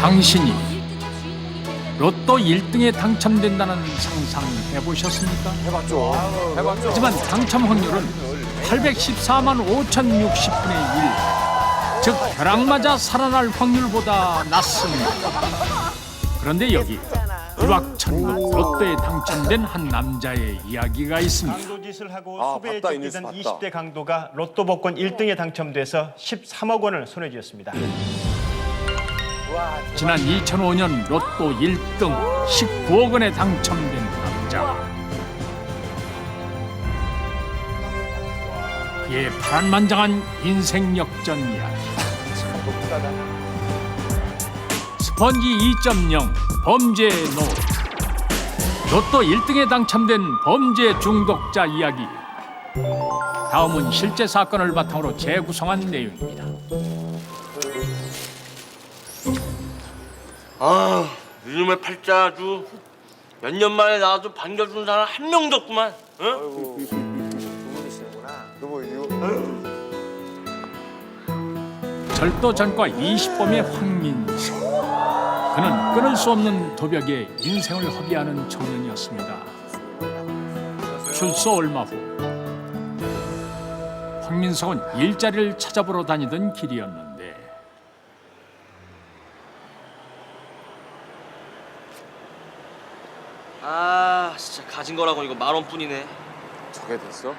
당신이 로또 1등에 당첨된다는 상상 해보셨습니까? 해봤죠. 해봤죠. 하지만 당첨 확률은 814만 5,060분의 1. 즉 벼락 맞아 살아날 확률보다 낮습니다. 그런데 여기 일확천금 로또에 당첨된 한 남자의 이야기가 있습니다. 강도짓을 하고 아, 수배에 봤다, 이 뉴스 쫓기던 봤다. 20대 강도가 로또 복권 1등에 당첨돼서 13억 원을 손에 쥐었습니다. 지난 2005년 로또 1등 19억 원에 당첨된 남자. 그의 파란만장한 인생 역전 이야기. 스펀지 2.0 범죄 노트. 로또 1등에 당첨된 범죄 중독자 이야기. 다음은 실제 사건을 바탕으로 재구성한 내용입니다. 아, 이놈의 팔자 아주 몇 년 만에 나와도 반겨준 사람 한 명도 없구만. 응? 이거 절도 전과 20범의 황민석. 그는 끊을 수 없는 도벽에 인생을 허비하는 청년이었습니다. 출소 얼마 후 황민석은 일자리를 찾아보러 다니던 길이었는데 아, 진짜 가진 거라고 이거 만 원뿐이네. 저게 됐어?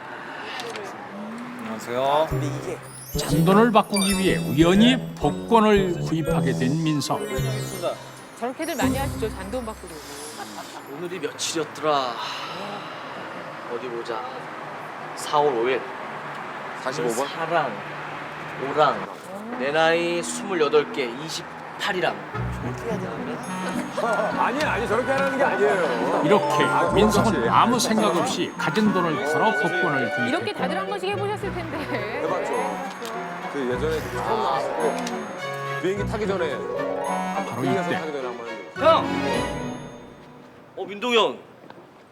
잔돈을 바꾸기 위해 우연히 복권을 구입하게 된 민석. 저렇게들 많이 하시죠 잔돈 바꾸려고. 오늘이 며칠이었더라. 어디 보자. 4월 5일. 45번? 사랑, 오랑. 내 나이 28개, 28이랑. 아니 아니 저렇게 하라는 게 아니에요. 이렇게 민석은 아무 생각 없이 가진 돈을 걸어 복권을 이렇게 구입했고 다들 한 번씩 해보셨을 텐데. 해봤죠. 그 예전에 처음 나왔을 때 비행기 타기 전에 바로 비행기 이때 타기 전에 한번 했는데. 형! 어, 민동현.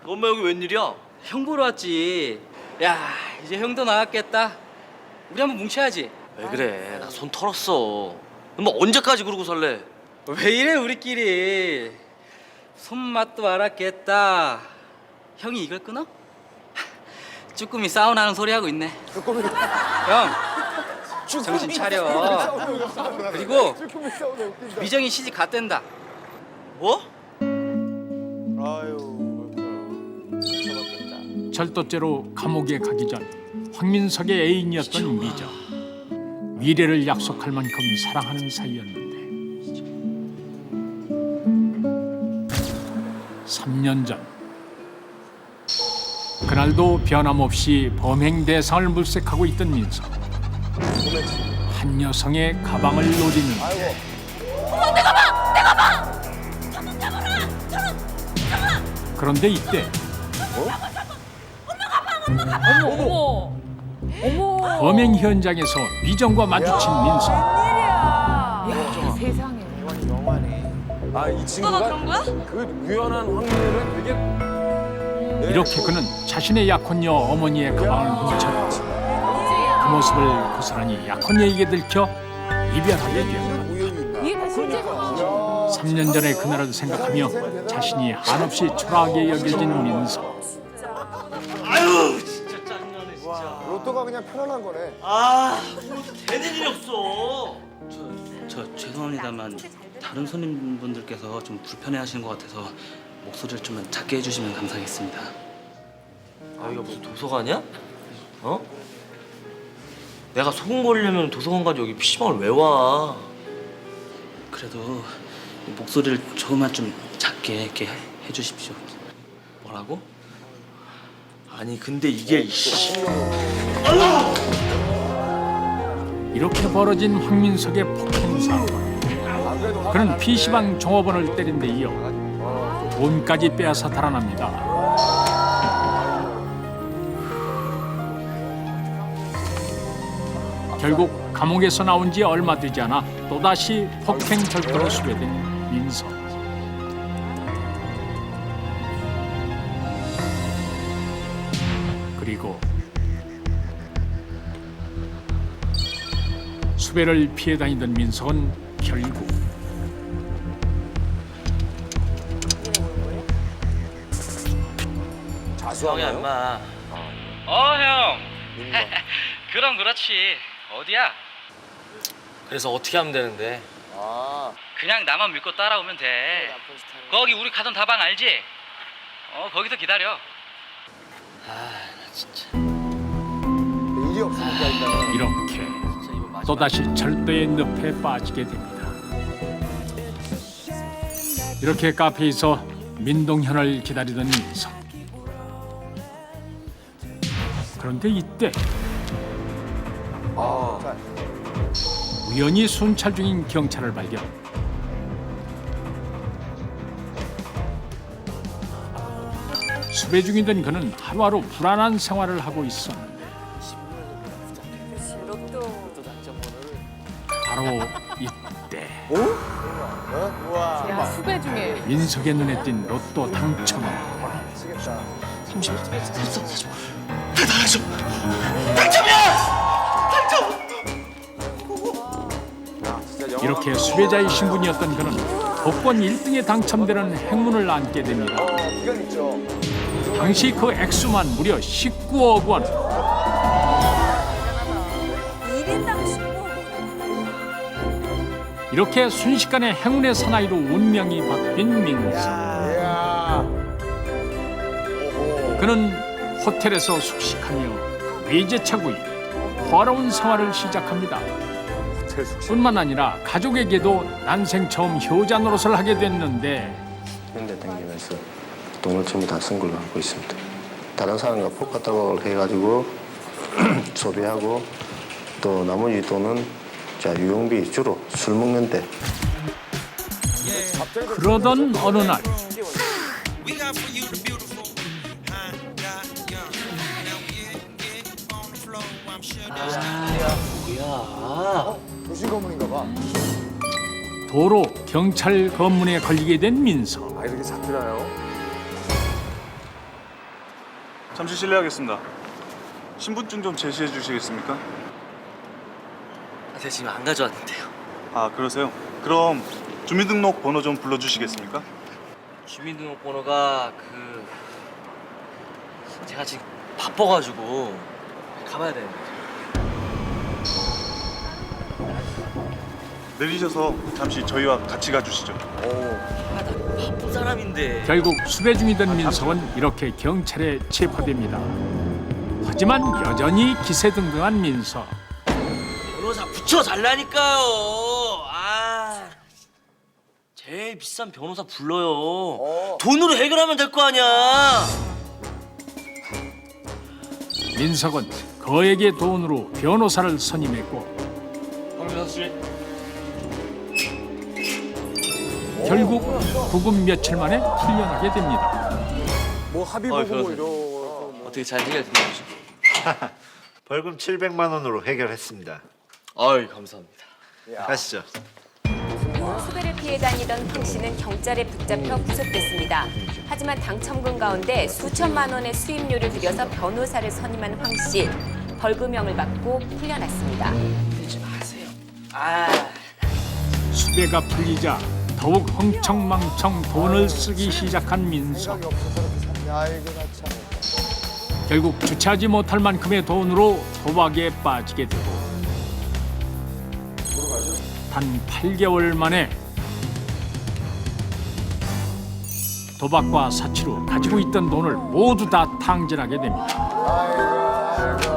너 엄마 여기 웬일이야? 형 보러 왔지. 야, 이제 형도 나왔겠다. 우리 한번 뭉쳐야지. 왜 그래? 나 손 털었어. 너 언제까지 그러고 살래? 왜 이래 우리끼리? 손맛도 알았겠다. 형이 이걸 끊어? 쭈꾸미 사우나하는 소리 하고 있네. 형, 정신 차려. 그리고 미정이 시집 갔댄다. 뭐? 절도죄로 감옥에 가기 전 황민석의 애인이었던 미정. 미래를 약속할 만큼 사랑하는 사이였는데 3년 전 그날도 변함없이 범행 대상을 물색하고 있던 민석 한 여성의 가방을 노리는데 그런데 이때 어머 어머 어머. 범행 현장에서 미정과 마주친 야 세상에. 아 이 친구가 그 유연한 확률은 되게 네. 이렇게 그는 자신의 약혼녀 어머니의 가방을 훔쳤지 그 모습을 고스란히 약혼녀에게 들켜 이별하게 되었다 이게 다 실제 상황. 3년 전의 그날을 생각하며 자신이 한없이 초라하게 여겨진 민석 아유, 진짜 짜증나네, 진짜. 로또가 그냥 편안한 거네. 아, 되는 일이 없어. 저 죄송합니다만 다른 손님분들께서 좀 불편해하시는 것 같아서 목소리를 좀 작게 해주시면 감사하겠습니다. 아, 이거 무슨 도서관이야? 어? 내가 소금 걸려면 도서관까지 여기 PC방을 왜 와? 그래도 목소리를 조금만 좀 작게 이렇게 해주십시오. 뭐라고? 아니 근데 이게 이씨. 이렇게 벌어진 황민석의 폭행 사건 그는 PC방 종업원을 때린 데 이어 돈까지 빼앗아 달아납니다 결국 감옥에서 나온 지 얼마 되지 않아 또다시 폭행 절도로 수배된 민석 그리고 수배를 피해 다니던 민석은 결국 형이 자수하나요? 엄마. 어, 형. 민박. 그럼 그렇지. 어디야? 그래서 어떻게 하면 되는데? 아, 그냥 나만 믿고 따라오면 돼. 거기 우리 가던 다방 알지? 어, 거기서 기다려. 일이 없으니까 일단은. 이렇게 진짜 이거 마지막. 또다시 절도의 늪에 빠지게 됩니다. 이렇게 카페에서 민동현을 기다리던 민석. 그런데 이때 아, 우연히 순찰 중인 경찰을 발견. 수배 중이던 그는 하루하루 불안한 생활을 하고 있었는데 바로 이때 우와. 야 수배 중에 민석의 눈에 띈 로또 당첨. 미치겠다. 30, 40, 40. 야, 진짜 이렇게. 수배자의 신분이었던 그는 복권 1등에 당첨되는 행운을 안게 됩니다. 당시 그 액수만 무려 19억 원. 1인당 15분. 이렇게 순식간에 행운의 사나이로 운명이 바뀐. 오호. 그는 호텔에서 숙식하며 외제차 구입, 더러운 생활을 시작합니다. 뿐만 아니라 가족에게도 난생 처음 효자 노릇을 하게 됐는데 현대 댕기면서 돈을 전부 다 쓴 걸로 알고 있습니다. 다른 사람과 포카타박을 해가지고 소비하고 또 나머지 돈은 자 유용비 주로 술 먹는데 그러던 어느 날 뭐야? 도시 건물인가 봐. 도로 경찰 검문에 걸리게 된 민석. 아, 이렇게 잡히나요? 잠시 실례하겠습니다. 신분증 좀 제시해 주시겠습니까? 아, 제가 지금 안 가져왔는데요. 아 그러세요? 그럼 주민등록 번호 좀 불러주시겠습니까? 주민등록번호가 그 제가 지금 바빠가지고 가봐야 되는데. 내리셔서 잠시 저희와 같이 가주시죠. 바쁜 사람인데. 결국 수배 중이던 민석은 이렇게 경찰에 체포됩니다. 하지만 여전히 기세등등한 민석. 변호사 붙여 달라니까요. 아. 제일 비싼 변호사 불러요. 돈으로 해결하면 될 거 아니야. 민석은 거액의 돈으로 변호사를 선임했고 황민서 씨. 결국 구금 며칠 만에 풀려나게 됩니다. 뭐 합의 어이, 보고 뭐 변호사님. 이런. 어떻게 잘 해결됐나요? 벌금 700만 원으로 해결했습니다. 아유 감사합니다. 가시죠. 수배를 피해 다니던 황 씨는 경찰에 붙잡혀 구속됐습니다. 하지만 당첨금 가운데 수천만 원의 수임료를 들여서 변호사를 선임한 황 씨. 벌금형을 받고 풀려났습니다. 아. 수배가 풀리자 더욱 흥청망청 돈을 쓰기 시작한 민석. 결국 주체하지 못할 만큼의 돈으로 도박에 빠지게 되고 단 8개월 만에 도박과 사치로 가지고 있던 돈을 모두 다 탕진하게 됩니다.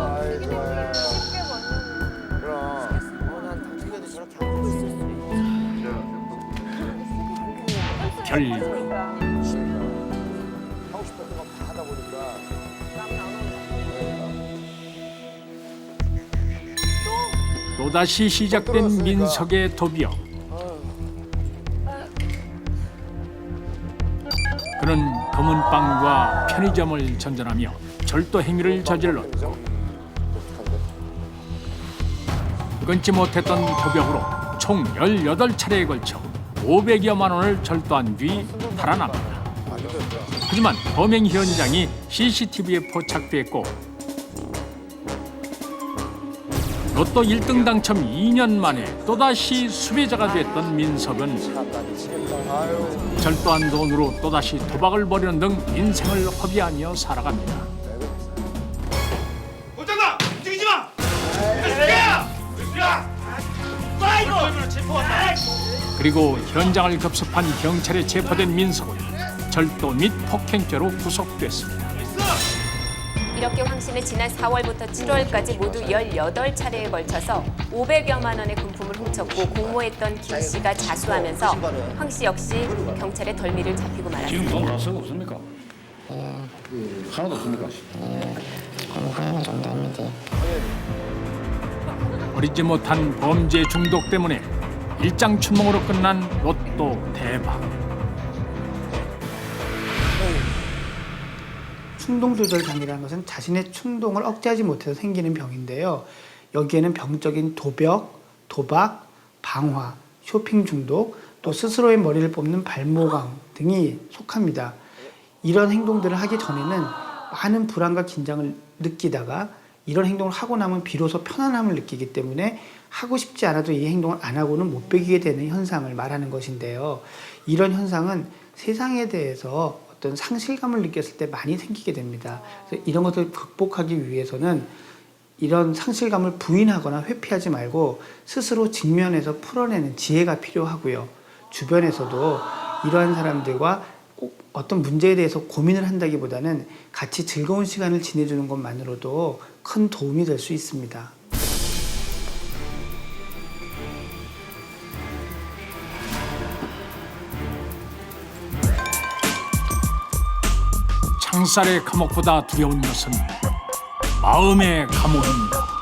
수 결국 하고 싶었던 거 다 하다 보니까. 또다시 시작된 민석의 도비역. 그는 검은 빵과 편의점을 전전하며 절도 행위를 저질렀고 끊지 못했던 도벽으로 총 18차례에 걸쳐 500여만 원을 절도한 뒤 달아납니다. 하지만 범행 현장이 CCTV에 포착됐고 로또 1등 당첨 2년 만에 또다시 수배자가 됐던 민석은 절도한 돈으로 또다시 도박을 벌이는 등 인생을 허비하며 살아갑니다. 그리고 현장을 급습한 경찰에 체포된 민석은 절도 및 폭행죄로 구속됐습니다. 이렇게 황 씨는 지난 4월부터 7월까지 모두 18차례에 걸쳐서 500여만 원의 금품을 훔쳤고 공모했던 김 씨가 자수하면서 황 씨 역시 경찰의 덜미를 잡히고 말았습니다. 돈 하나씩 없습니까? 하나도 없습니까? 버리지 못한 범죄 중독 때문에 일장춘몽으로 끝난 로또 대박. 충동 조절 장애라는 것은 자신의 충동을 억제하지 못해서 생기는 병인데요. 여기에는 병적인 도벽, 도박, 방화, 쇼핑 중독, 또 스스로의 머리를 뽑는 발모강 등이 속합니다. 이런 행동들을 하기 전에는 많은 불안과 긴장을 느끼다가 이런 행동을 하고 나면 비로소 편안함을 느끼기 때문에 하고 싶지 않아도 이 행동을 안 하고는 못 배기게 되는 현상을 말하는 것인데요. 이런 현상은 세상에 대해서 어떤 상실감을 느꼈을 때 많이 생기게 됩니다. 이런 것을 극복하기 위해서는 이런 상실감을 부인하거나 회피하지 말고 스스로 직면해서 풀어내는 지혜가 필요하고요. 주변에서도 이러한 사람들과 꼭 어떤 문제에 대해서 고민을 한다기보다는 같이 즐거운 시간을 지내주는 것만으로도 큰 도움이 될 수 있습니다. 창살의 감옥보다 두려운 것은 마음의 감옥입니다.